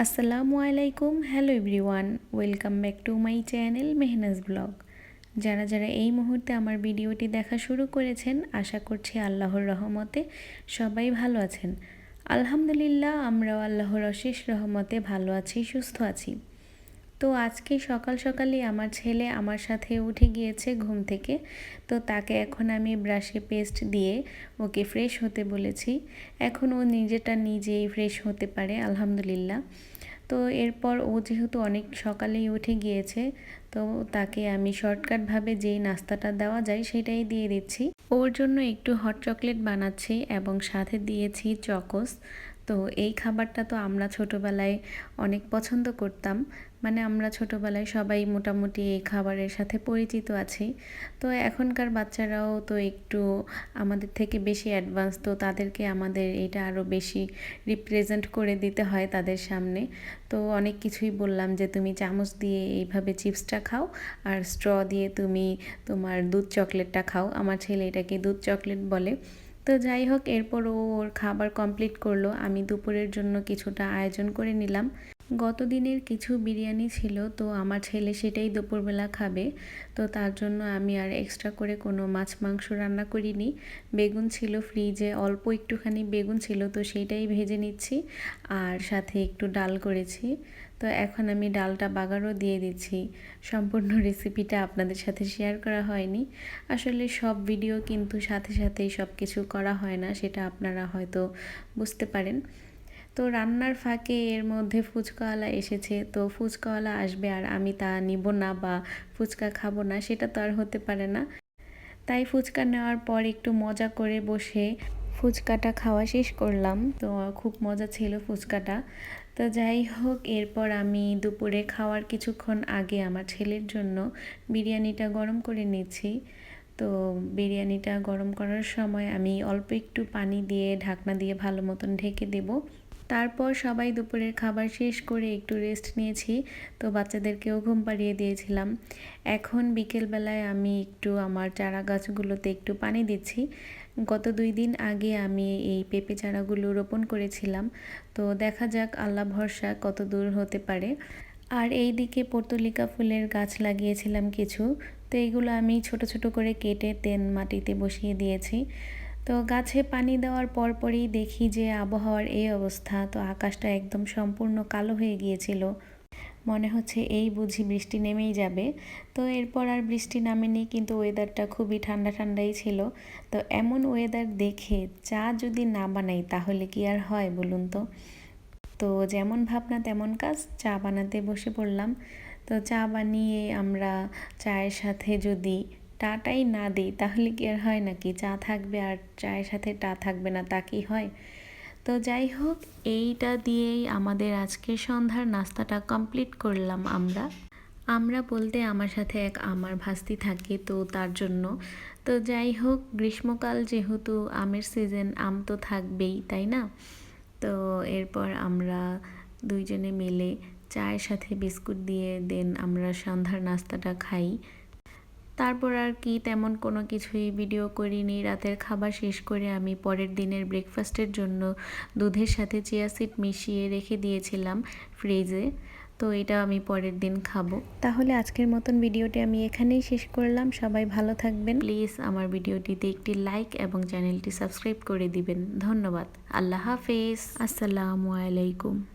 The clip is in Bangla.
আসসালামু আলাইকুম, hello everyone, welcome back to my channel Mehnaz blog. যারা যারা এই মুহূর্তে আমার ভিডিওটি দেখা শুরু করেছেন, আশা করছি আল্লাহর রহমতে সবাই ভালো আছেন। আলহামদুলিল্লাহ, আমরাও আল্লাহর অশেষ রহমতে ভালো আছি, সুস্থ আছি। তো আজকে সকাল সকালই আমার ছেলে আমার সাথে উঠে গিয়েছে ঘুম থেকে। তো তাকে এখন আমি ব্রাশে পেস্ট দিয়ে ওকে ফ্রেশ হতে বলেছি। এখন ও নিজেটা নিজেই ফ্রেশ হতে পারে, আলহামদুলিল্লাহ। তো এরপর ও যেহেতু অনেক সকালেই উঠে গিয়েছে, তো তাকে আমি শর্টকাটভাবে যেই নাস্তাটা দেওয়া যায় সেটাই দিয়ে দিচ্ছি। ওর জন্য একটু হট চকলেট বানাচ্ছি এবং সাথে দিয়েছি চকোস তো এই খাবারটা তো আমরা ছোটোবেলায় অনেক পছন্দ করতাম। মানে আমরা ছোটোবেলায় সবাই মোটামুটি এই খাবারের সাথে পরিচিত আছি। তো এখনকার বাচ্চারাও তো একটু আমাদের থেকে বেশি অ্যাডভান্স তো তাদেরকে আমাদের এটা আরও বেশি রিপ্রেজেন্ট করে দিতে হয় তাদের সামনে। তো অনেক কিছুই বললাম যে তুমি চামচ দিয়ে এইভাবে চিপসটা খাও আর স্ট্র দিয়ে তুমি তোমার দুধ চকলেটটা খাও। আমার ছেলে এটাকে দুধ চকলেট বলে। তো যাই হোক এরপর ও ওর খাবার কমপ্লিট করল। আমি দুপুরের জন্য কিছুটা আয়োজন করে নিলাম। গত দিনের কিছু বিরিয়ানি ছিল, তো আমার ছেলে সেটাই দুপুরবেলা খাবে। তো তার জন্য আমি আর এক্সট্রা করে কোনো মাছ মাংস রান্না করিনি। বেগুন ছিল ফ্রিজে অল্প একটুখানি বেগুন ছিল, তো সেইটাই ভেজে নিচ্ছি। আর সাথে একটু ডাল করেছি। তো এখন আমি ডালটা বাগারও দিয়ে দিচ্ছি। সম্পূর্ণ রেসিপিটা আপনাদের সাথে শেয়ার করা হয়নি। আসলে সব ভিডিও কিন্তু সাথে সাথেই সব কিছু করা হয় না, সেটা আপনারা হয়তো বুঝতে পারেন। তো রান্নার ফাঁকে এর মধ্যে ফুচকাওয়ালা এসেছে। তো ফুচকাওয়ালা আসবে আর আমি তা নিব না বা ফুচকা খাব না, সেটা তো আর হতে পারে না। তাই ফুচকা নেওয়ার পর একটু মজা করে বসে ফুচকাটা খাওয়া শেষ করলাম। তো খুব মজা ছিল ফুচকাটা। তো যাই হোক, এরপর আমি দুপুরে খাওয়ার কিছুক্ষণ আগে আমার ছেলের জন্য বিরিয়ানিটা গরম করে নিচ্ছি। তো বিরিয়ানিটা গরম করার সময় আমি অল্প একটু পানি দিয়ে ঢাকনা দিয়ে ভালো মতন ঢেকে দেবো। তারপর সবাই দুপুরের খাবার শেষ করে একটু রেস্ট নিয়েছি। তো বাচ্চাদেরকেও ঘুম পাড়িয়ে দিয়েছিলাম। এখন বিকেলবেলায় আমি একটু আমার চারা গাছগুলোতে একটু পানি দিচ্ছি। গত দুই দিন আগে আমি এই পেঁপে চারাগুলো রোপণ করেছিলাম। তো দেখা যাক, আল্লাহ ভরসা কত দূর হতে পারে। আর এই দিকে পর্তুলিকা ফুলের গাছ লাগিয়েছিলাম কিছু। তো এইগুলো আমি ছোট ছোট করে কেটে তেন মাটিতে বসিয়ে দিয়েছি। তো গাছে পানি দেওয়ার পরপরই দেখি যে আবহাওয়ার এই অবস্থা, তো আকাশটা একদম সম্পূর্ণ কালো হয়ে গিয়েছিল। মনে হচ্ছে এই বুঝি বৃষ্টি নেমেই যাবে। তো এরপর আর বৃষ্টি নামেনি, কিন্তু ওয়েদারটা খুবই ঠান্ডা ঠান্ডাই ছিল। তো এমন ওয়েদার দেখে চা যদি না বানাই, তাহলে কি আর হয় বলুন তো? তো যেমন ভাবনা তেমন কাজ, চা বানাতে বসে পড়লাম। তো চা বানিয়ে আমরা চায়ের সাথে যদি টাটাই না দিই, তাহলে কি আর হয় নাকি? চা থাকবে আর চায়ের সাথে টা থাকবে না, তা কি হয়? তো যাই হোক, এইটা দিয়েই আমাদের আজকে সন্ধ্যার নাস্তাটা কমপ্লিট করলাম আমরা। আমরা বলতে আমার সাথে এক আমার ভাস্তি থাকে তো তার জন্য। তো যাই হোক, গ্রীষ্মকাল যেহেতু আমের সিজন আম তো থাকবেই, তাই না? তো এরপর আমরা দুইজনে মিলে চায়ের সাথে বিস্কুট দিয়ে দেন আমরা সন্ধ্যার নাস্তাটা খাই। তারপর আর কি তেমন কোনো কিছুই ভিডিও করিনি। রাতের খাবার শেষ করে আমি পরের দিনের ব্রেকফাস্টের জন্য দুধের সাথে চিয়া সিড মিশিয়ে রেখে দিয়েছিলাম ফ্রিজে তো এটা আমি পরের দিন খাব। তাহলে আজকের মতন ভিডিওটি আমি এখানেই শেষ করলাম। সবাই ভালো থাকবেন। প্লিজ আমার ভিডিওটিতে একটি লাইক এবং চ্যানেলটি সাবস্ক্রাইব করে দিবেন। ধন্যবাদ। আল্লাহ হাফেজ। আসসালামু আলাইকুম।